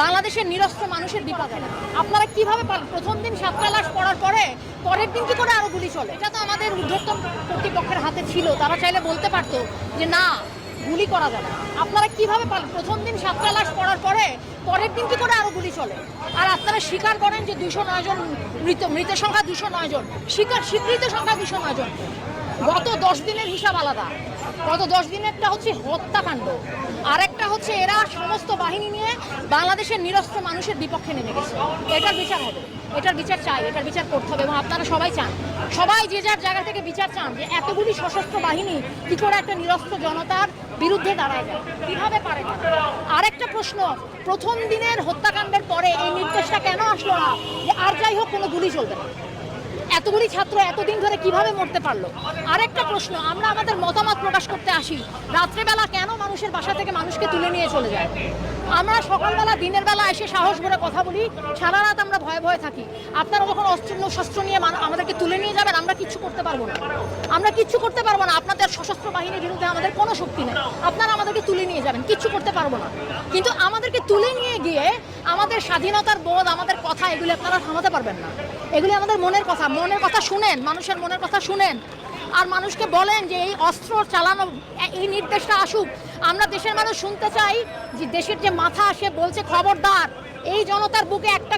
বাংলাদেশের নিরস্ত্র মানুষের বিপদ আপনারা কীভাবে প্রথম দিন সাতটা লাশ পড়ার পরে পরের দিন কি করে আরও গুলি চলে? এটা তো আমাদের ঊর্ধ্বতন কর্তৃপক্ষের হাতে ছিল। তারা চাইলে বলতে পারতো যে, না, গুলি করা যাবে। আপনারা কীভাবে প্রথম দিন সাতটা লাশ পড়ার পরে পরের দিন কি করে আরও গুলি চলে? আর আপনারা স্বীকার করেন যে দুশো নয় জন মৃত, মৃতের সংখ্যা দুশো নয় জন। স্বীকার স্বীকৃত সংখ্যা দুশো নয় জন। গত দশ দিনের হিসাব আলাদা। গত দশ দিনেরটা হচ্ছে হত্যাকাণ্ড। আরেকটা হচ্ছে এরা সমস্ত বাহিনী নিয়ে বাংলাদেশের নিরস্ত্র মানুষের বিপক্ষে নেমে গেছে। এটার বিচার হবে। এটার বিচার চাই, এটার বিচার করতে হবে এবং আপনারা সবাই চান। সবাই যে যার জায়গা থেকে বিচার চান যে এতগুলি সশস্ত্র বাহিনী কি করে একটা নিরস্ত্র জনতার বিরুদ্ধে দাঁড়ায় যায়, কীভাবে পারে? আরেকটা প্রশ্ন, প্রথম দিনের হত্যাকাণ্ডের পরে এই নির্দেশটা কেন আসলো না? যে আর যাই হোক, কোনো গুলি চলবে না। এতগুলি ছাত্র এতদিন ধরে কীভাবে মরতে পারল? আরেকটা প্রশ্ন, আমরা আমাদের মতামত প্রকাশ করতে আসি, রাত্রেবেলা কেন মানুষের বাসা থেকে মানুষকে তুলে নিয়ে চলে যায়? আমরা সকালবেলা, দিনের বেলা এসে সাহস করে কথা বলি, সারা রাত আমরা ভয়ে ভয়ে থাকি। আপনারা যখন অস্ত্র শস্ত্র নিয়ে আমাদেরকে তুলে নিয়ে যাবেন, আমরা কিচ্ছু করতে পারব না। আমরা কিচ্ছু করতে পারব না, আপনাদের সশস্ত্র বাহিনীর বিরুদ্ধে আমাদের কোনো শক্তি নেই। আপনারা আমাদেরকে তুলে নিয়ে যাবেন, কিচ্ছু করতে পারব না। কিন্তু আমাদেরকে তুলে নিয়ে গিয়ে আমাদের স্বাধীনতার বোধ, আমাদের কথা, এগুলি আপনারা থামাতে পারবেন না। এগুলি আমাদের মনের কথা মনের কথা শুনেন, মানুষের মনের কথা শুনেন। আর মানুষকে বলেন যে এই অস্ত্র চালানো, এই নির্দেশটা আসুক। আমরা দেশের মানুষ শুনতে চাই যে দেশের যে মাথা, সে বলছে খবরদার। এই জনতার বুকে একটা